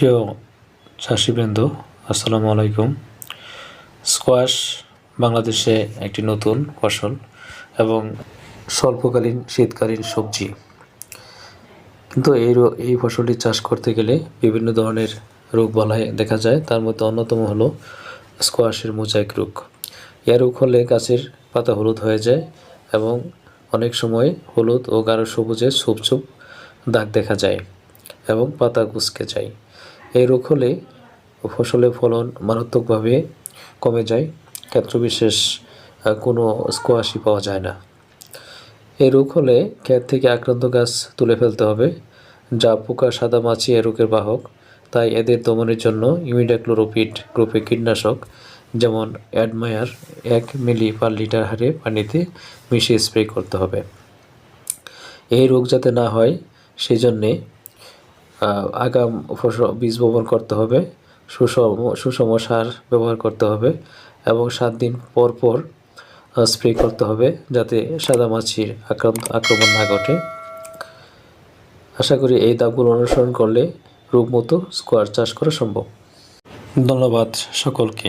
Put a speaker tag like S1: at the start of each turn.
S1: প্রিয় চাষিবৃন্দ আসসালামু আলাইকুম। স্কোয়াশ বাংলাদেশে একটি নতুন ফসল এবং স্বল্পকালীন শীতকালীন সবজি। কিন্তু এই এই ফসলটি চাষ করতে গেলে বিভিন্ন ধরনের রোগ বালাই দেখা যায়। তার মধ্যে অন্যতম হলো স্কোয়াশের মোজাইক রোগ। এ রোগ হলে গাছের পাতা হলুদ হয়ে যায় এবং অনেক সময় হলুদ ও গাঢ় সবুজে ছোপ ছোপ দাগ দেখা যায় এবং পাতা কুঁচকে যায়। এই রোগ হলে ফসলের ফলন মারাত্মকভাবে কমে যায়। ক্ষেত্রবিশেষ কোনো স্কোয়াশি পাওয়া যায় না। এই রোগ হলে ক্ষেত থেকে আক্রান্ত গাছ তুলে ফেলতে হবে যা পোকা সাদা মাছি এ রোগের বাহক। তাই এদের দমনের জন্য ইমিডাক্লোরোপিড গ্রুপে কীটনাশক যেমন অ্যাডমায়ার এক মিলি পার লিটার হারে পানিতে মিশিয়ে স্প্রে করতে হবে। এই রোগ যাতে না হয় সেই জন্যে আহ, আগাম ফসল বীজ বপন করতে হবে, সুষম সুষম সার ব্যবহার করতে হবে এবং সাত দিন পর পর স্প্রে করতে হবে যাতে সাদা মাছির আক্রান্ত আক্রমণ না ঘটে। আশা করি এই দাবগুলো অনুসরণ করলে রোগমুক্ত স্কোয়ার চাষ করা সম্ভব। ধন্যবাদ সকলকে।